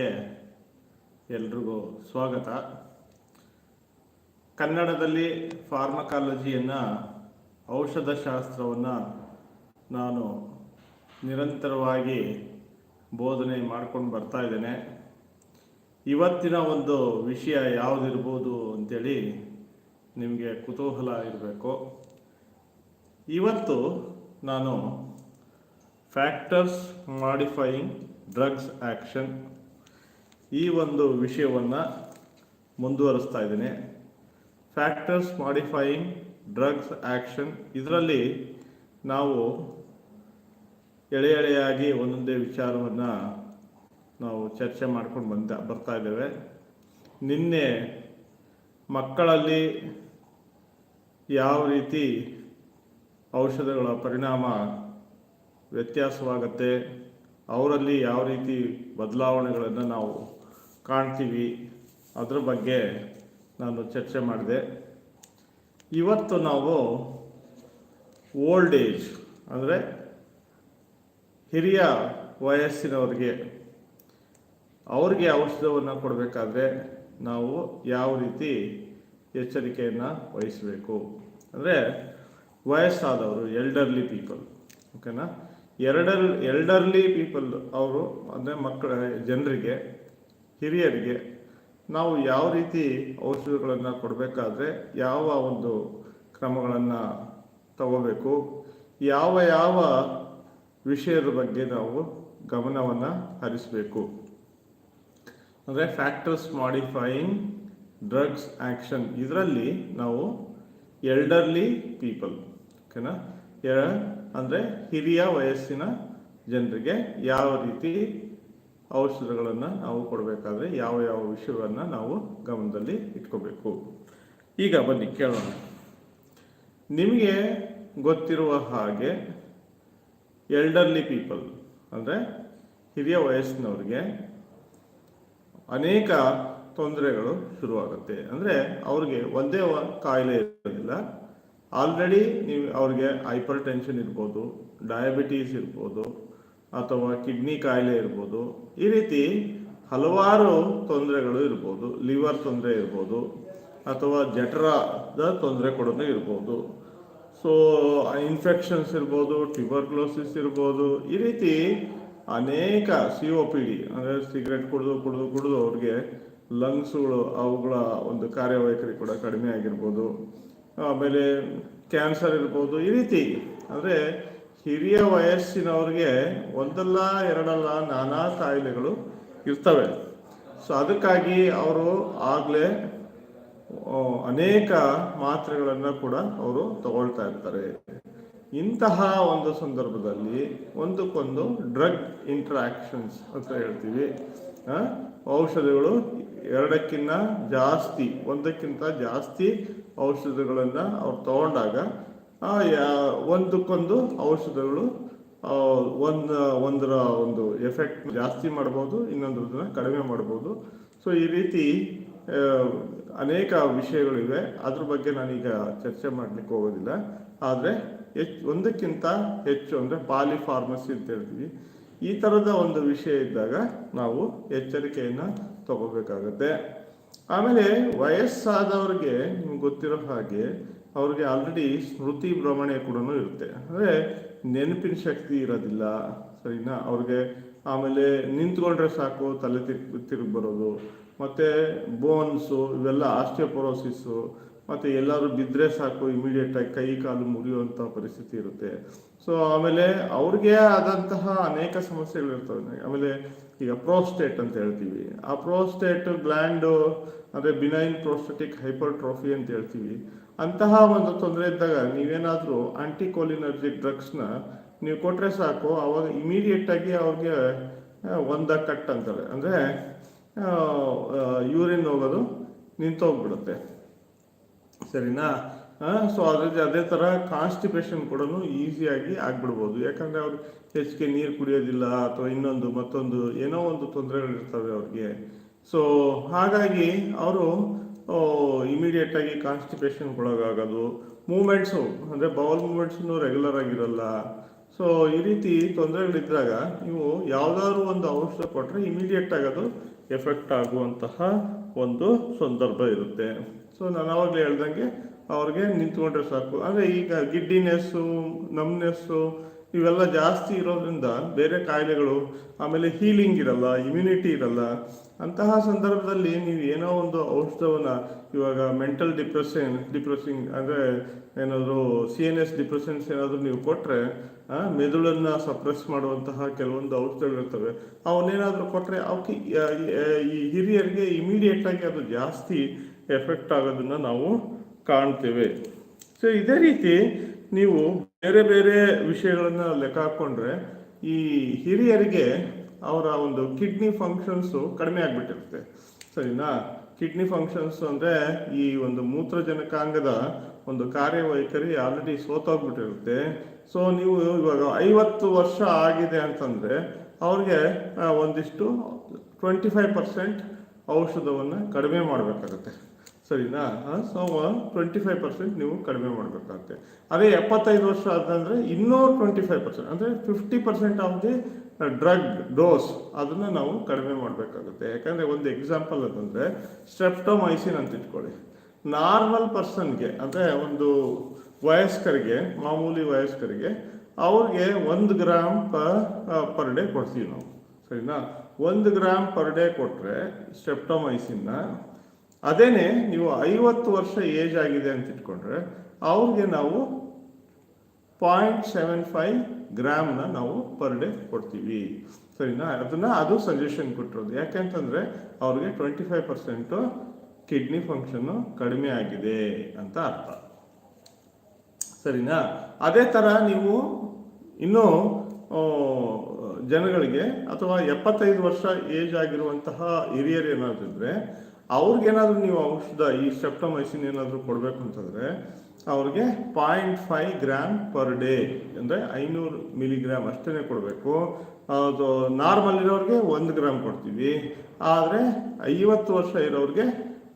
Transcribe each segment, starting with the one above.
ಚಾನಲ್ಗೆ ಎಲ್ರಿಗೂ ಸ್ವಾಗತ. ಕನ್ನಡದಲ್ಲಿ ಫಾರ್ಮಕಾಲಜಿಯನ್ನು ಔಷಧಶಾಸ್ತ್ರವನ್ನು ನಾನು ನಿರಂತರವಾಗಿ ಬೋಧನೆ ಮಾಡ್ಕೊಂಡು ಬರ್ತಾ ಇದ್ದೇನೆ. ಇವತ್ತಿನ ಒಂದು ವಿಷಯ ಯಾವುದಿರ್ಬೋದು ಅಂತೇಳಿ ನಿಮಗೆ ಕುತೂಹಲ ಇರಬೇಕು. ಇವತ್ತು ನಾನು ಫ್ಯಾಕ್ಟರ್ಸ್ ಮಾಡಿಫೈಯಿಂಗ್ ಡ್ರಗ್ಸ್ ಆ್ಯಕ್ಷನ್ ಈ ಒಂದು ವಿಷಯವನ್ನು ಮುಂದುವರಿಸ್ತಾ ಇದ್ದೀನಿ. ಫ್ಯಾಕ್ಟರ್ಸ್ ಮಾಡಿಫೈಯಿಂಗ್ ಡ್ರಗ್ಸ್ ಆ್ಯಕ್ಷನ್ ಇದರಲ್ಲಿ ನಾವು ಎಳೆ ಎಳೆಯಾಗಿ ಒಂದೊಂದೇ ವಿಚಾರವನ್ನು ನಾವು ಚರ್ಚೆ ಮಾಡ್ಕೊಂಡು ಬಂದ, ಬರ್ತಾ ಇದ್ದೇವೆ. ನಿನ್ನೆ ಮಕ್ಕಳಲ್ಲಿ ಯಾವ ರೀತಿ ಔಷಧಗಳ ಪರಿಣಾಮ ವ್ಯತ್ಯಾಸವಾಗುತ್ತೆ, ಅವರಲ್ಲಿ ಯಾವ ರೀತಿ ಬದಲಾವಣೆಗಳನ್ನು ನಾವು ಕಾಣ್ತೀವಿ. ಅದ್ರ ಬಗ್ಗೆ ನಾನು ಚರ್ಚೆ ಮಾಡಿದೆ. ಇವತ್ತು ನಾವು ಓಲ್ಡ್ ಏಜ್ ಅಂದರೆ ಹಿರಿಯ ವಯಸ್ಸಿನವರಿಗೆ ಅವ್ರಿಗೆ ಔಷಧವನ್ನು ಕೊಡಬೇಕಾದ್ರೆ ನಾವು ಯಾವ ರೀತಿ ಎಚ್ಚರಿಕೆಯನ್ನು ವಹಿಸಬೇಕು. ಅಂದರೆ ವಯಸ್ಸಾದವರು ಎಲ್ಡರ್ಲಿ ಪೀಪಲ್ ಓಕೆನಾ ಎರಡರ್ ಎಲ್ಡರ್ಲಿ ಪೀಪಲ್ ಅವರು, ಅಂದರೆ ಮಕ್ಕಳ ಜನರಿಗೆ ಹಿರಿಯರಿಗೆ ನಾವು ಯಾವ ರೀತಿ ಔಷಧಿಗಳನ್ನು ಕೊಡಬೇಕಾದ್ರೆ ಯಾವ ಒಂದು ಕ್ರಮಗಳನ್ನು ತಗೋಬೇಕು, ಯಾವ ಯಾವ ವಿಷಯದ ಬಗ್ಗೆ ನಾವು ಗಮನವನ್ನು ಹರಿಸಬೇಕು. ಅಂದರೆ ಫ್ಯಾಕ್ಟರ್ಸ್ ಮಾಡಿಫೈಯಿಂಗ್ ಡ್ರಗ್ಸ್ ಆ್ಯಕ್ಷನ್ ಇದರಲ್ಲಿ ನಾವು ಎಲ್ಡರ್ಲಿ ಪೀಪಲ್, ಓಕೆನಾ? ಅಂದರೆ ಹಿರಿಯ ವಯಸ್ಸಿನ ಜನರಿಗೆ ಯಾವ ರೀತಿ ಔಷಧಗಳನ್ನು ನಾವು ಕೊಡಬೇಕಾದ್ರೆ ಯಾವ ಯಾವ ವಿಷಯವನ್ನು ನಾವು ಗಮನದಲ್ಲಿ ಇಟ್ಕೋಬೇಕು. ಈಗ ಬನ್ನಿ ಕೇಳೋಣ. ನಿಮಗೆ ಗೊತ್ತಿರುವ ಹಾಗೆ ಎಲ್ಡರ್ಲಿ ಪೀಪಲ್ ಅಂದರೆ ಹಿರಿಯ ವಯಸ್ಸಿನವ್ರಿಗೆ ಅನೇಕ ತೊಂದರೆಗಳು ಶುರುವಾಗುತ್ತೆ. ಅಂದರೆ ಅವ್ರಿಗೆ ಒಂದೇ ಕಾಯಿಲೆ ಇರೋದಿಲ್ಲ. ಆಲ್ರೆಡಿ ನೀವು ಅವ್ರಿಗೆ ಹೈಪರ್ ಟೆನ್ಷನ್ ಇರ್ಬೋದು ಡಯಾಬಿಟೀಸ್ ಇರ್ಬೋದು ಅಥವಾ ಕಿಡ್ನಿ ಕಾಯಿಲೆ ಇರ್ಬೋದು, ಈ ರೀತಿ ಹಲವಾರು ತೊಂದರೆಗಳು ಇರ್ಬೋದು, ಲಿವರ್ ತೊಂದರೆ ಇರ್ಬೋದು, ಅಥವಾ ಜಠರದ ತೊಂದರೆ ಕೂಡ ಇರ್ಬೋದು. ಸೊ ಇನ್ಫೆಕ್ಷನ್ಸ್ ಇರ್ಬೋದು ಟ್ಯೂಬರ್ಕ್ಲೋಸಿಸ್ ಇರ್ಬೋದು, ಈ ರೀತಿ ಅನೇಕ ಸಿ ಒ ಪಿ ಡಿ ಅಂದರೆ ಸಿಗರೆಟ್ ಕುಡಿದು ಕುಡಿದು ಕುಡಿದು ಅವ್ರಿಗೆ ಲಂಗ್ಸ್ಗಳು ಅವುಗಳ ಒಂದು ಕಾರ್ಯವೈಖರಿ ಕೂಡ ಕಡಿಮೆ ಆಗಿರ್ಬೋದು. ಆಮೇಲೆ ಕ್ಯಾನ್ಸರ್ ಇರ್ಬೋದು, ಈ ರೀತಿ. ಅಂದರೆ ಹಿರಿಯ ವಯಸ್ಸಿನವ್ರಿಗೆ ಒಂದಲ್ಲ ಎರಡಲ್ಲ ನಾನಾ ಕಾಯಿಲೆಗಳು ಇರ್ತವೆ. ಸೊ ಅದಕ್ಕಾಗಿ ಅವರು ಆಗಲೇ ಅನೇಕ ಮಾತ್ರೆಗಳನ್ನು ಕೂಡ ಅವರು ತಗೊಳ್ತಾ ಇರ್ತಾರೆ. ಇಂತಹ ಒಂದು ಸಂದರ್ಭದಲ್ಲಿ ಒಂದಕ್ಕೊಂದು ಡ್ರಗ್ ಇಂಟ್ರಾಕ್ಷನ್ಸ್ ಅಂತ ಹೇಳ್ತೀವಿ. ಔಷಧಿಗಳು ಎರಡಕ್ಕಿಂತ ಜಾಸ್ತಿ, ಒಂದಕ್ಕಿಂತ ಜಾಸ್ತಿ ಔಷಧಿಗಳನ್ನು ಅವ್ರು ತಗೊಂಡಾಗ ಒಂದಕ್ಕೊಂದು ಔಷಧಗಳು ಒಂದು, ಒಂದರ ಒಂದು ಎಫೆಕ್ಟ್ ಜಾಸ್ತಿ ಮಾಡ್ಬೋದು ಇನ್ನೊಂದನ್ನ ಕಡಿಮೆ ಮಾಡ್ಬೋದು. ಸೊ ಈ ರೀತಿ ಅನೇಕ ವಿಷಯಗಳಿವೆ. ಅದ್ರ ಬಗ್ಗೆ ನಾನೀಗ ಚರ್ಚೆ ಮಾಡ್ಲಿಕ್ಕೆ ಹೋಗೋದಿಲ್ಲ. ಆದರೆ ಹೆಚ್ಚು ಒಂದಕ್ಕಿಂತ ಹೆಚ್ಚು ಅಂದರೆ ಪಾಲಿಫಾರ್ಮಸಿ ಅಂತ ಹೇಳ್ತೀವಿ. ಈ ಥರದ ಒಂದು ವಿಷಯ ಇದ್ದಾಗ ನಾವು ಎಚ್ಚರಿಕೆಯನ್ನು ತಗೋಬೇಕಾಗತ್ತೆ. ಆಮೇಲೆ, ವಯಸ್ಸಾದವ್ರಿಗೆ ನಿಮ್ಗೆ ಗೊತ್ತಿರೋ ಹಾಗೆ ಅವ್ರಿಗೆ ಆಲ್ರೆಡಿ ಸ್ಮೃತಿ ಭ್ರಮಣೆ ಕೂಡ ಇರುತ್ತೆ. ಅಂದರೆ ನೆನಪಿನ ಶಕ್ತಿ ಇರೋದಿಲ್ಲ, ಸರಿನಾ? ಅವ್ರಿಗೆ ಆಮೇಲೆ ನಿಂತ್ಕೊಂಡ್ರೆ ಸಾಕು, ತಲೆ ತಿರ್ಗ್ ತಿರುಗಿ ಬರೋದು, ಮತ್ತು ಬೋನ್ಸು ಇವೆಲ್ಲ ಆಸ್ಟಿಯೋಪೊರೋಸಿಸ್ಸು ಮತ್ತು ಎಲ್ಲರೂ ಬಿದ್ದರೆ ಸಾಕು ಇಮಿಡಿಯೇಟಾಗಿ ಕೈ, ಕಾಲು ಮುರಿಯುವಂಥ ಪರಿಸ್ಥಿತಿ ಇರುತ್ತೆ. ಸೊ ಆಮೇಲೆ ಅವ್ರಿಗೆ ಆದಂತಹ ಅನೇಕ ಸಮಸ್ಯೆಗಳಿರ್ತವೆ ಆಮೇಲೆ ಈಗ ಪ್ರೋಸ್ಟೇಟ್ ಅಂತ ಹೇಳ್ತೀವಿ. ಆ ಪ್ರೋಸ್ಟೇಟ್ ಗ್ಲ್ಯಾಂಡು ಅಂದರೆ ಬಿನೈನ್ ಪ್ರೋಸ್ಟೆಟಿಕ್ ಹೈಪರ್ ಟ್ರೋಫಿ ಅಂತ ಹೇಳ್ತೀವಿ. ಅಂತಹ ಒಂದು ತೊಂದರೆ ಇದ್ದಾಗ ನೀವೇನಾದರೂ ಆಂಟಿಕೋಲಿನರ್ಜಿಕ್ ಡ್ರಗ್ಸ್ನ ನೀವು ಕೊಟ್ಟರೆ ಸಾಕು ಅವಾಗ ಇಮಿಡಿಯೇಟಾಗಿ ಅವ್ರಿಗೆ ಆ, ಒಂದ ಕಟ್ ಅಂತಾರೆ. ಅಂದರೆ ಯೂರಿನ್ ಹೋಗೋದು ನಿಂತೋಗ್ಬಿಡುತ್ತೆ. ಸರಿನಾ? ಸೊ ಅದ್ರ ಅದೇ ಥರ ಕಾನ್ಸ್ಟಿಪೇಷನ್ ಕೂಡ ಈಸಿಯಾಗಿ ಆಗ್ಬಿಡ್ಬೋದು. ಯಾಕಂದರೆ ಅವ್ರು ಹೆಚ್ಚಿಗೆ ನೀರು ಕುಡಿಯೋದಿಲ್ಲ ಅಥವಾ ಇನ್ನೊಂದು ಮತ್ತೊಂದು ಏನೋ ಒಂದು ತೊಂದರೆಗಳಿರ್ತವೆ ಅವ್ರಿಗೆ. ಸೊ ಹಾಗಾಗಿ ಅವರು ಇಮಿಡಿಯೇಟಾಗಿ ಕಾನ್ಸ್ಟಿಪೇಷನ್ ಒಳಗಾಗೋದು. ಮೂಮೆಂಟ್ಸು ಅಂದರೆ ಬೌಲ್ ಮೂಮೆಂಟ್ಸು ರೆಗ್ಯುಲರ್ ಆಗಿರಲ್ಲ. ಸೊ ಈ ರೀತಿ ತೊಂದರೆಗಳಿದ್ದಾಗ ನೀವು ಯಾವುದಾದ್ರು ಒಂದು ಔಷಧ ಕೊಟ್ಟರೆ ಇಮಿಡಿಯೇಟ್ ಅದು ಎಫೆಕ್ಟ್ ಆಗುವಂತಹ ಒಂದು ಸಂದರ್ಭ ಇರುತ್ತೆ. ಸೊ ನಾನು ಆವಾಗಲೇ ಹೇಳ್ದಂಗೆ ಅವ್ರಿಗೆ ನಿಂತ್ಕೊಂಡ್ರೆ ಸಾಕು. ಅಂದರೆ ಈಗ ಗಿಡ್ಡಿನೆಸ್ಸು ನಮ್ನೆಸ್ಸು ಇವೆಲ್ಲ ಜಾಸ್ತಿ ಇರೋದ್ರಿಂದ ಬೇರೆ ಕಾಯಿಲೆಗಳು, ಆಮೇಲೆ ಹೀಲಿಂಗ್ ಇರಲ್ಲ ಇಮ್ಯುನಿಟಿ ಇರಲ್ಲ. ಅಂತಹ ಸಂದರ್ಭದಲ್ಲಿ ನೀವು ಏನೋ ಒಂದು ಔಷಧವನ್ನು, ಇವಾಗ ಮೆಂಟಲ್ ಡಿಪ್ರೆಷನ್ ಡಿಪ್ರೆಸಿಂಗ್ ಅಂದರೆ ಏನಾದರೂ ಸಿ ಎನ್ ಎಸ್ ಡಿಪ್ರೆಷನ್ಸ್ ಏನಾದರೂ ನೀವು ಕೊಟ್ಟರೆ ಮೆದುಳನ್ನು ಸಪ್ರೆಸ್ ಮಾಡುವಂತಹ ಕೆಲವೊಂದು ಔಷಧಗಳಿರ್ತವೆ. ಅವನ್ನೇನಾದರೂ ಕೊಟ್ಟರೆ ಅವಕ್ಕೆ ಈ ಹಿರಿಯರಿಗೆ ಇಮಿಡಿಯೇಟ್ ಆಗಿ ಅದು ಜಾಸ್ತಿ ಎಫೆಕ್ಟ್ ಆಗೋದನ್ನು ನಾವು ಕಾಣ್ತೇವೆ. ಸೊ ಇದೇ ರೀತಿ ನೀವು ಬೇರೆ ಬೇರೆ ವಿಷಯಗಳನ್ನು ಲೆಕ್ಕ ಹಾಕೊಂಡ್ರೆ ಈ ಹಿರಿಯರಿಗೆ ಅವರ ಒಂದು ಕಿಡ್ನಿ ಫಂಕ್ಷನ್ಸು ಕಡಿಮೆ ಆಗ್ಬಿಟ್ಟಿರುತ್ತೆ. ಸರಿನಾ? ಕಿಡ್ನಿ ಫಂಕ್ಷನ್ಸ್ ಅಂದರೆ ಈ ಒಂದು ಮೂತ್ರಜನಕಾಂಗದ ಒಂದು ಕಾರ್ಯವೈಖರಿ ಆಲ್ರೆಡಿ ಸೋತೋಗ್ಬಿಟ್ಟಿರುತ್ತೆ. ಸೊ ನೀವು ಇವಾಗ ಐವತ್ತು ವರ್ಷ ಆಗಿದೆ ಅಂತಂದರೆ ಅವ್ರಿಗೆ ಒಂದಿಷ್ಟು ಟ್ವೆಂಟಿ ಫೈವ್ ಪರ್ಸೆಂಟ್ ಔಷಧವನ್ನು ಕಡಿಮೆ ಮಾಡಬೇಕಾಗುತ್ತೆ. ಸರಿನಾ? ಸೊ ಟ್ವೆಂಟಿ ಫೈವ್ ಪರ್ಸೆಂಟ್ ನೀವು ಕಡಿಮೆ ಮಾಡಬೇಕಾಗುತ್ತೆ. ಅದೇ ಎಪ್ಪತ್ತೈದು ವರ್ಷ ಆದಂದರೆ ಇನ್ನೂ ಟ್ವೆಂಟಿ ಫೈವ್ ಪರ್ಸೆಂಟ್ ಅಂದರೆ fifty percent of the drug dose ಅದನ್ನು ನಾವು ಕಡಿಮೆ ಮಾಡಬೇಕಾಗುತ್ತೆ. ಯಾಕಂದರೆ ಒಂದು ಎಕ್ಸಾಂಪಲ್ ಅಂತಂದರೆ ಸ್ಟ್ರೆಪ್ಟೋಮೈಸಿನ್ ಅಂತ ಇಟ್ಕೊಳ್ಳಿ. ನಾರ್ಮಲ್ ಪರ್ಸನ್ಗೆ ಅಂದರೆ ಒಂದು ವಯಸ್ಕರಿಗೆ, ಮಾಮೂಲಿ ವಯಸ್ಕರಿಗೆ ಅವ್ರಿಗೆ ಒಂದು ಗ್ರಾಮ್ ಪರ್ ಡೇ ಕೊಡ್ತೀವಿ ನಾವು. ಸರಿನಾ? ಒಂದು ಗ್ರಾಮ್ ಪರ್ ಡೇ ಕೊಟ್ಟರೆ ಸ್ಟೆಪ್ಟೊಮೈಸಿನ್ನ ಅದೇನೆ ನೀವು ಐವತ್ತು ವರ್ಷ ಏಜ್ ಆಗಿದೆ ಅಂತ ಇಟ್ಕೊಂಡ್ರೆ, ಅವ್ರಿಗೆ ನಾವು ಪಾಯಿಂಟ್ ಸೆವೆನ್ ಫೈವ್ ಗ್ರಾಮ್ನ ನಾವು ಪರ್ ಡೇ ಕೊಡ್ತೀವಿ. ಸರಿನಾ? ಅದನ್ನ ಅದು ಸಜೆಷನ್ ಕೊಟ್ಟಿರೋದು. ಯಾಕೆಂತಂದ್ರೆ ಅವ್ರಿಗೆ twenty five percent kidney function ಕಡಿಮೆ ಆಗಿದೆ ಅಂತ ಅರ್ಥ. ಸರಿನಾ? ಅದೇ ಥರ ನೀವು ಇನ್ನೂ ಜನಗಳಿಗೆ ಅಥವಾ ಎಪ್ಪತ್ತೈದು ವರ್ಷ ಏಜ್ ಆಗಿರುವಂತಹ ಹಿರಿಯರು ಏನಾದ್ರು ಅವ್ರಿಗೇನಾದ್ರೂ ನೀವು ಔಷಧ ಈ ಸೆಪ್ಟಮೈಸಿನ್ ಏನಾದರೂ ಕೊಡಬೇಕು ಅಂತಂದರೆ ಅವ್ರಿಗೆ point five gram per day ಅಂದರೆ ಐನೂರು ಮಿಲಿಗ್ರಾಮ್ ಅಷ್ಟೇ ಕೊಡಬೇಕು. ಅದು ನಾರ್ಮಲ್ ಇರೋರಿಗೆ ಒಂದು ಗ್ರಾಮ್ ಕೊಡ್ತೀವಿ. ಆದರೆ ಐವತ್ತು ವರ್ಷ ಇರೋರಿಗೆ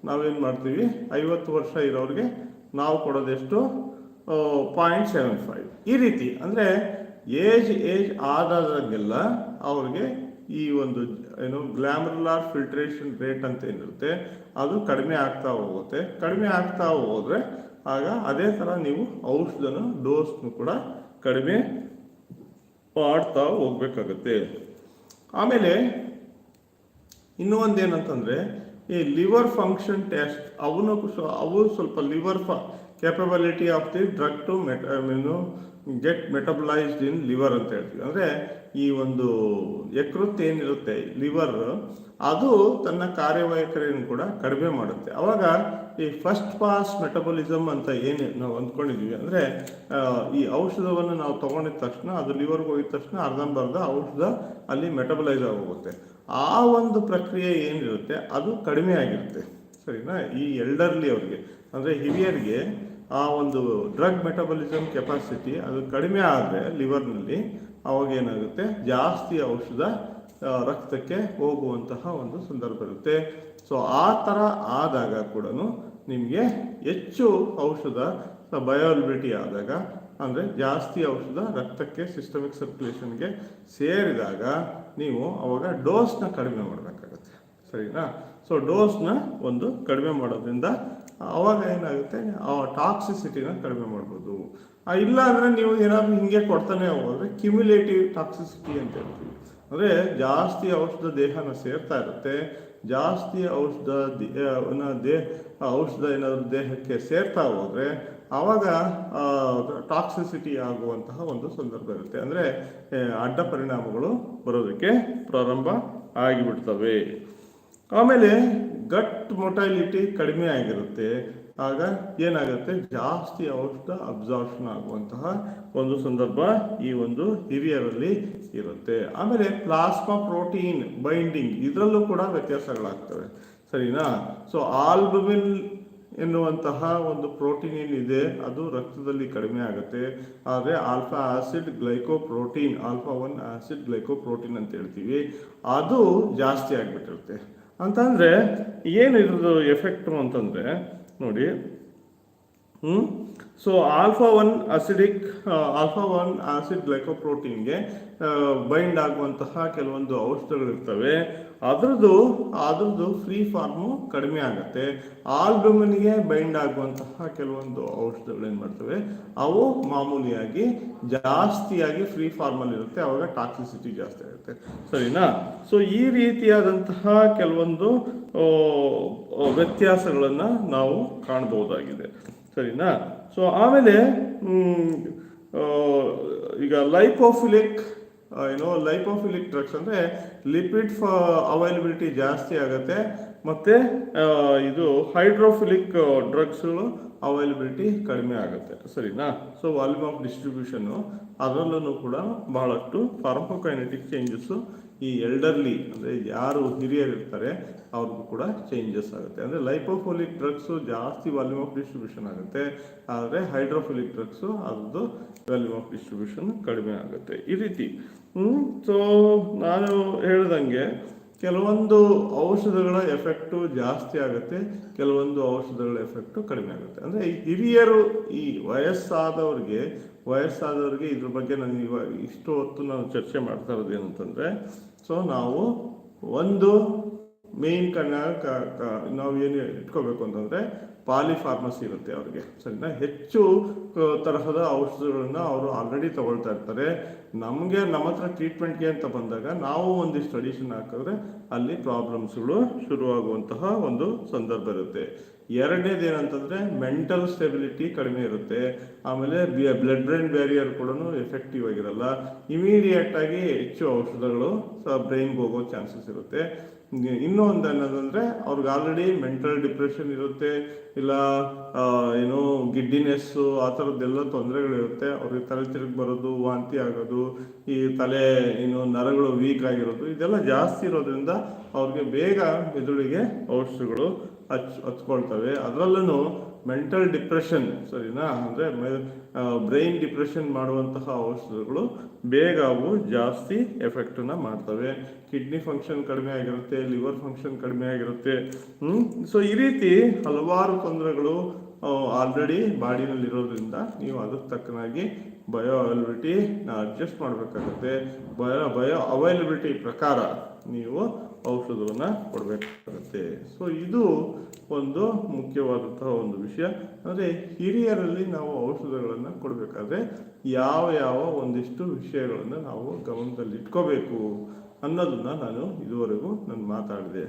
ನಾವೇನು ಮಾಡ್ತೀವಿ? ಐವತ್ತು ವರ್ಷ ಇರೋರಿಗೆ ನಾವು ಕೊಡೋದೆಷ್ಟು? ಪಾಯಿಂಟ್ ಸೆವೆನ್ ಫೈವ್ ಈ ರೀತಿ ಅಂದರೆ ಏಜ್ ಏಜ್ ಆದಾಗೆಲ್ಲ ಅವ್ರಿಗೆ ಈ ಒಂದು ಏನು ಗ್ಲಾಮರುಲಾರ್ ಫಿಲ್ಟ್ರೇಷನ್ ರೇಟ್ ಅಂತ ಏನಿರುತ್ತೆ, ಅದು ಕಡಿಮೆ ಆಗ್ತಾ ಹೋಗುತ್ತೆ. ಕಡಿಮೆ ಆಗ್ತಾ ಹೋದರೆ ಆಗ ಅದೇ ಥರ ನೀವು ಔಷಧನ ಡೋಸ್ನು ಕೂಡ ಕಡಿಮೆ ಮಾಡ್ತಾ ಹೋಗ್ಬೇಕಾಗತ್ತೆ. ಆಮೇಲೆ ಇನ್ನೂ ಒಂದು ಏನಂತಂದರೆ ಈ ಲಿವರ್ ಫಂಕ್ಷನ್ ಟೆಸ್ಟ್, ಅವನು ಅವು ಸ್ವಲ್ಪ ಲಿವರ್ ಫ ಆಫ್ ದಿ ಡ್ರಗ್ ಟು ಮೆಟ ಮೀನು ಗೆಟ್ ಮೆಟಬಲೈಸ್ಡ್ ಇನ್ ಲಿವರ್ ಅಂತ ಹೇಳ್ತೀವಿ. ಅಂದರೆ ಈ ಒಂದು ಯಕೃತ್ ಏನಿರುತ್ತೆ ಲಿವರ್ ಅದು ತನ್ನ ಕಾರ್ಯವೈಖರಿಯನ್ನು ಕೂಡ ಕಡಿಮೆ ಮಾಡುತ್ತೆ. ಅವಾಗ ಈ ಫಸ್ಟ್ ಪಾಸ್ ಮೆಟಬಲಿಸಮ್ ಅಂತ ಏನು ನಾವು ಅಂದ್ಕೊಂಡಿದ್ದೀವಿ ಅಂದರೆ ಈ ಔಷಧವನ್ನು ನಾವು ತಗೊಂಡಿದ ತಕ್ಷಣ, ಅದು ಲಿವರ್ಗೆ ಹೋಗಿದ ತಕ್ಷಣ ಅರ್ಧಂಬರ್ಧ ಔಷಧ ಅಲ್ಲಿ ಮೆಟಬಲೈಸ್ ಆಗೋಗುತ್ತೆ. ಆ ಒಂದು ಪ್ರಕ್ರಿಯೆ ಏನಿರುತ್ತೆ, ಅದು ಕಡಿಮೆ ಆಗಿರುತ್ತೆ. ಸರಿನಾ? ಈ ಎಲ್ಡರ್ಲಿ ಅವ್ರಿಗೆ. ಅಂದರೆ ಹಿರಿಯರಿಗೆ ಆ ಒಂದು ಡ್ರಗ್ ಮೆಟಬಲಿಸಮ್ ಕೆಪಾಸಿಟಿ ಅದು ಕಡಿಮೆ ಆದರೆ ಲಿವರ್ನಲ್ಲಿ ಅವಾಗ ಏನಾಗುತ್ತೆ? ಜಾಸ್ತಿ ಔಷಧ ರಕ್ತಕ್ಕೆ ಹೋಗುವಂತಹ ಒಂದು ಸಂದರ್ಭ ಇರುತ್ತೆ. ಸೊ ಆ ಥರ ಆದಾಗ ಕೂಡ ನಿಮಗೆ ಹೆಚ್ಚು ಔಷಧ ಬಯೋಲಿಬಿಲಿಟಿ ಆದಾಗ, ಅಂದರೆ ಜಾಸ್ತಿ ಔಷಧ ರಕ್ತಕ್ಕೆ ಸಿಸ್ಟಮಿಕ್ ಸರ್ಕ್ಯುಲೇಷನ್ಗೆ ಸೇರಿದಾಗ ನೀವು ಅವಾಗ ಡೋಸ್ನ ಕಡಿಮೆ ಮಾಡಬೇಕಾಗತ್ತೆ. ಸರಿನಾ? ಸೊ ಡೋಸ್ನ ಒಂದು ಕಡಿಮೆ ಮಾಡೋದ್ರಿಂದ ಅವಾಗ ಏನಾಗುತ್ತೆ? ಆ ಟಾಕ್ಸಿಸಿಟಿನ ಕಡಿಮೆ ಮಾಡ್ಬೋದು. ಇಲ್ಲ ಅಂದರೆ ನೀವು ಏನಾದರೂ ಹಿಂಗೆ ಕೊಡ್ತಾನೆ ಹೋದರೆ ಕ್ಯುಮ್ಯುಲೇಟಿವ್ ಟಾಕ್ಸಿಸಿಟಿ ಅಂತ ಹೇಳ್ತೀವಿ. ಅಂದರೆ ಜಾಸ್ತಿ ಔಷಧ ದೇಹನ ಸೇರ್ತಾ ಇರುತ್ತೆ. ಜಾಸ್ತಿ ಔಷಧ ದೇಹ ಔಷಧ ಏನಾದರೂ ದೇಹಕ್ಕೆ ಸೇರ್ತಾ ಹೋದರೆ ಆವಾಗ ಟಾಕ್ಸಿಸಿಟಿ ಆಗುವಂತಹ ಒಂದು ಸಂದರ್ಭ ಇರುತ್ತೆ. ಅಂದರೆ ಅಡ್ಡ ಪರಿಣಾಮಗಳು ಬರೋದಕ್ಕೆ ಪ್ರಾರಂಭ ಆಗಿಬಿಡ್ತವೆ. ಆಮೇಲೆ ಗಟ್ ಮೊಟೈಲಿಟಿ ಕಡಿಮೆ ಆಗಿರುತ್ತೆ. ಆಗ ಏನಾಗುತ್ತೆ? ಜಾಸ್ತಿ ಔಷಧ ಅಬ್ಸಾರ್ಪ್ಷನ್ ಆಗುವಂತಹ ಒಂದು ಸಂದರ್ಭ ಈ ಒಂದು ಹಿರಿಯರಲ್ಲಿ ಇರುತ್ತೆ. ಆಮೇಲೆ ಪ್ಲಾಸ್ಮಾ ಪ್ರೋಟೀನ್ ಬೈಂಡಿಂಗ್ ಇದರಲ್ಲೂ ಕೂಡ ವ್ಯತ್ಯಾಸಗಳಾಗ್ತವೆ. ಸರಿನಾ? ಸೊ ಆಲ್ಬುಮಿನ್ ಎನ್ನುವಂತಹ ಒಂದು ಪ್ರೋಟೀನ್ ಏನಿದೆ ಅದು ರಕ್ತದಲ್ಲಿ ಕಡಿಮೆ ಆಗುತ್ತೆ. ಆದರೆ alpha acid glycoprotein alpha one acid glycoprotein ಅಂತ ಹೇಳ್ತೀವಿ. ಅದು ಜಾಸ್ತಿ ಆಗಿಬಿಟ್ಟಿರುತ್ತೆ. ಅಂತಂದರೆ ಏನು ಇದ್ರದ್ದು ಎಫೆಕ್ಟು ಅಂತಂದರೆ, ನೋಡಿ, ಹ್ಮ್? So alpha one acidic alpha one acid ಗ್ಲೈಕೋಪ್ರೋಟೀನ್ಗೆ bind ಆಗುವಂತಹ ಕೆಲವೊಂದು ಔಷಧಗಳಿರ್ತವೆ. ಅದ್ರದ್ದು ಅದ್ರದ್ದು ಫ್ರೀ ಫಾರ್ಮು ಕಡಿಮೆ ಆಗುತ್ತೆ. ಆಲ್ಬಮನಿಗೆ ಬೈಂಡ್ ಆಗುವಂತಹ ಕೆಲವೊಂದು ಔಷಧಗಳು ಏನು ಮಾಡ್ತವೆ? ಅವು ಮಾಮೂಲಿಯಾಗಿ ಜಾಸ್ತಿಯಾಗಿ ಫ್ರೀ ಫಾರ್ಮಲ್ಲಿ ಇರುತ್ತೆ. ಅವಾಗ ಟಾಕ್ಸಿಸಿಟಿ ಜಾಸ್ತಿ ಆಗುತ್ತೆ. ಸರಿನಾ? ಸೊ ಈ ರೀತಿಯಾದಂತಹ ಕೆಲವೊಂದು ವ್ಯತ್ಯಾಸಗಳನ್ನು ನಾವು ಕಾಣಬಹುದಾಗಿದೆ. ಸರಿನಾ? ಸೊ ಆಮೇಲೆ ಈಗ ಲೈಪೋಫಿಲಿಕ್ ಏನೋ ಲೈಪೋಫಿಲಿಕ್ ಡ್ರಗ್ಸ್ ಅಂದರೆ ಲಿಪಿಡ್ ಅವೈಲಬಿಲಿಟಿ ಜಾಸ್ತಿ ಆಗುತ್ತೆ. ಮತ್ತು ಇದು ಹೈಡ್ರೋಫಿಲಿಕ್ ಡ್ರಗ್ಸ್ಗಳು ಅವೈಲಬಿಲಿಟಿ ಕಡಿಮೆ ಆಗುತ್ತೆ. ಸರಿನಾ? ಸೊ ವಾಲ್ಯೂಮ್ ಆಫ್ ಡಿಸ್ಟ್ರಿಬ್ಯೂಷನ್ನು ಅದರಲ್ಲೂ ಕೂಡ ಬಹಳಷ್ಟು ಫಾರ್ಮೋಕೈನೆಟಿಕ್ ಚೇಂಜಸ್ಸು ಈ ಎಲ್ಡರ್ಲಿ ಅಂದರೆ ಯಾರು ಹಿರಿಯರಿರ್ತಾರೆ, ಅವ್ರಿಗೂ ಕೂಡ ಚೇಂಜಸ್ ಆಗುತ್ತೆ. ಅಂದರೆ ಲೈಪೋಫೋಲಿಕ್ ಡ್ರಗ್ಸು ಜಾಸ್ತಿ ವಾಲ್ಯೂಮ್ ಆಫ್ ಡಿಸ್ಟ್ರಿಬ್ಯೂಷನ್ ಆಗುತ್ತೆ. ಆದರೆ ಹೈಡ್ರೋಫಿಲಿಕ್ ಡ್ರಗ್ಸು ಅದ್ರದ್ದು ವಾಲ್ಯೂಮ್ ಆಫ್ ಡಿಸ್ಟ್ರಿಬ್ಯೂಷನ್ ಕಡಿಮೆ ಆಗುತ್ತೆ. ಈ ರೀತಿ. ಸೊ ನಾನು ಹೇಳ್ದಂಗೆ ಕೆಲವೊಂದು ಔಷಧಗಳ ಎಫೆಕ್ಟು ಜಾಸ್ತಿ ಆಗುತ್ತೆ, ಕೆಲವೊಂದು ಔಷಧಗಳ ಎಫೆಕ್ಟು ಕಡಿಮೆ ಆಗುತ್ತೆ. ಅಂದರೆ ಹಿರಿಯರು, ಈ ವಯಸ್ಸಾದವ್ರಿಗೆ ವಯಸ್ಸಾದವ್ರಿಗೆ ಇದ್ರ ಬಗ್ಗೆ ನಾನು ಇವಾಗ ಇಷ್ಟು ಹೊತ್ತು ನಾವು ಚರ್ಚೆ ಮಾಡ್ತಾ ಇರೋದು ಏನಂತಂದರೆ ಸೊ ನಾವು ಒಂದು ಮೇನ್ ಕಣ್ಣ ನಾವು ಏನು ಇಟ್ಕೋಬೇಕು ಅಂತಂದರೆ ಪಾಲಿಫಾರ್ಮಸಿ ಇರುತ್ತೆ ಅವ್ರಿಗೆ, ಸರಿನಾ? ಹೆಚ್ಚು ತರಹದ ಔಷಧಗಳನ್ನ ಅವರು ಆಲ್ರೆಡಿ ತಗೊಳ್ತಾ ಇರ್ತಾರೆ. ನಮಗೆ ನಮ್ಮ ಹತ್ರ ಟ್ರೀಟ್ಮೆಂಟ್ಗೆ ಅಂತ ಬಂದಾಗ ನಾವು ಒಂದಿಷ್ಟು ಅಡಿಷನ್ ಹಾಕಿದ್ರೆ ಅಲ್ಲಿ ಪ್ರಾಬ್ಲಮ್ಸ್ಗಳು ಶುರುವಾಗುವಂತಹ ಒಂದು ಸಂದರ್ಭ ಇರುತ್ತೆ. ಎರಡನೇದು ಏನಂತಂದ್ರೆ ಮೆಂಟಲ್ ಸ್ಟೆಬಿಲಿಟಿ ಕಡಿಮೆ ಇರುತ್ತೆ. ಆಮೇಲೆ ಬ್ಲಡ್ ಬ್ರೈನ್ ಬ್ಯಾರಿಯರ್ ಕೂಡ ಎಫೆಕ್ಟಿವ್ ಆಗಿರಲ್ಲ. ಇಮಿಡಿಯೇಟ್ ಆಗಿ ಹೆಚ್ಚು ಔಷಧಗಳು ಬ್ರೈನ್ಗೆ ಹೋಗೋ ಚಾನ್ಸಸ್ ಇರುತ್ತೆ. ಇನ್ನು- ಒಂದು ಅನ್ನೋದಂದ್ರೆ ಅವ್ರಿಗೆ ಆಲ್ರೆಡಿ ಮೆಂಟಲ್ ಡಿಪ್ರೆಷನ್ ಇರುತ್ತೆ, ಇಲ್ಲ ಏನು ಏನೋ ಗಿಡ್ಡಿನೆಸ್ಸು ಆ ಥರದ್ದೆಲ್ಲ ತೊಂದರೆಗಳಿರುತ್ತೆ. ಅವ್ರಿಗೆ ತಲೆ ತಿರುಗಿ ಬರೋದು, ವಾಂತಿ ಆಗೋದು, ಈ ತಲೆ ಏನು ನರಗಳು ವೀಕ್ ಆಗಿರೋದು, ಇದೆಲ್ಲ ಜಾಸ್ತಿ ಇರೋದ್ರಿಂದ ಅವ್ರಿಗೆ ಬೇಗ ಮೆದುಳಿಗೆ ಔಷಧಿಗಳು ಹಚ್, ಹಚ್ಕೊಳ್ತವೆ. ಅದರಲ್ಲೂ ಮೆಂಟಲ್ ಡಿಪ್ರೆಷನ್ ಸರಿನಾ? ಅಂದರೆ ಬ್ರೈನ್ ಡಿಪ್ರೆಷನ್ ಮಾಡುವಂತಹ ಔಷಧಗಳು ಬೇಗ ಅವು ಜಾಸ್ತಿ ಎಫೆಕ್ಟನ್ನು ಮಾಡ್ತವೆ. ಕಿಡ್ನಿ ಫಂಕ್ಷನ್ ಕಡಿಮೆ ಆಗಿರುತ್ತೆ ಲಿವರ್ ಫಂಕ್ಷನ್ ಕಡಿಮೆ ಆಗಿರುತ್ತೆ. ಸೊ ಈ ರೀತಿ ಹಲವಾರು ತೊಂದರೆಗಳು ಆಲ್ರೆಡಿ ಬಾಡಿನಲ್ಲಿ ಇರೋದ್ರಿಂದ ನೀವು ಅದಕ್ಕೆ ತಕ್ಕನಾಗಿ ಬಯೋ ಅವೈಲಬಿಲಿಟಿ ಅಡ್ಜಸ್ಟ್ ಮಾಡಬೇಕಾಗುತ್ತೆ. ಬಯೋ ಬಯೋ ಅವೈಲಬಿಲಿಟಿ ಪ್ರಕಾರ ನೀವು ಔಷಧವನ್ನು ಕೊಡಬೇಕಾಗುತ್ತೆ. ಸೊ ಇದು ಒಂದು ಮುಖ್ಯವಾದಂತಹ ಒಂದು ವಿಷಯ. ಅಂದರೆ ಹಿರಿಯರಲ್ಲಿ ನಾವು ಔಷಧಗಳನ್ನು ಕೊಡಬೇಕಾದ್ರೆ ಯಾವ ಯಾವ ಒಂದಿಷ್ಟು ವಿಷಯಗಳನ್ನು ನಾವು ಗಮನದಲ್ಲಿ ಇಟ್ಕೋಬೇಕು ಅನ್ನೋದನ್ನ ನಾನು ಇದುವರೆಗೂ ನಾನು ಮಾತಾಡಿದೆ.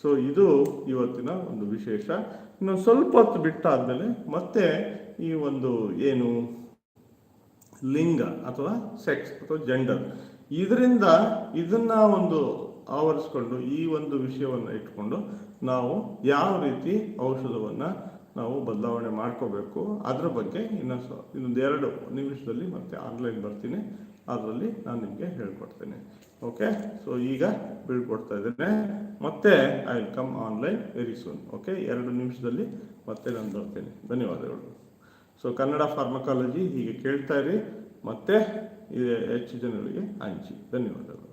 ಸೊ ಇದು ಇವತ್ತಿನ ಒಂದು ವಿಶೇಷ. ಇನ್ನು ಸ್ವಲ್ಪ ಹೊತ್ತು ಬಿಟ್ಟಾದಮೇಲೆ ಮತ್ತೆ ಈ ಒಂದು ಏನು ಲಿಂಗ ಅಥವಾ ಸೆಕ್ಸ್ ಅಥವಾ ಜೆಂಡರ್, ಇದರಿಂದ ಇದನ್ನ ಒಂದು ಆವರಿಸ್ಕೊಂಡು ಈ ಒಂದು ವಿಷಯವನ್ನು ಇಟ್ಕೊಂಡು ನಾವು ಯಾವ ರೀತಿ ಔಷಧವನ್ನು ನಾವು ಬದಲಾವಣೆ ಮಾಡ್ಕೋಬೇಕು, ಅದರ ಬಗ್ಗೆ ಇನ್ನೊಂದು ಇನ್ನೊಂದು ಎರಡು ನಿಮಿಷದಲ್ಲಿ ಮತ್ತೆ ಆನ್ಲೈನ್ ಬರ್ತೀನಿ. ಅದರಲ್ಲಿ ನಾನು ನಿಮಗೆ ಹೇಳ್ಕೊಡ್ತೇನೆ. ಓಕೆ? ಸೊ ಈಗ ಬೀಳ್ಕೊಡ್ತಾ ಇದ್ದೇನೆ. ಮತ್ತೆ I will come online very soon okay? ಎರಡು ನಿಮಿಷದಲ್ಲಿ ಮತ್ತೆ ನಾನು ಬರ್ತೇನೆ. ಧನ್ಯವಾದಗಳು. ಸೊ ಕನ್ನಡ ಫಾರ್ಮಕಾಲಜಿ ಹೀಗೆ ಕೇಳ್ತಾ ಇರಿ. ಮತ್ತೆ ಹೆಚ್ಚು ಜನರಿಗೆ ಹಂಚಿ. ಧನ್ಯವಾದಗಳು.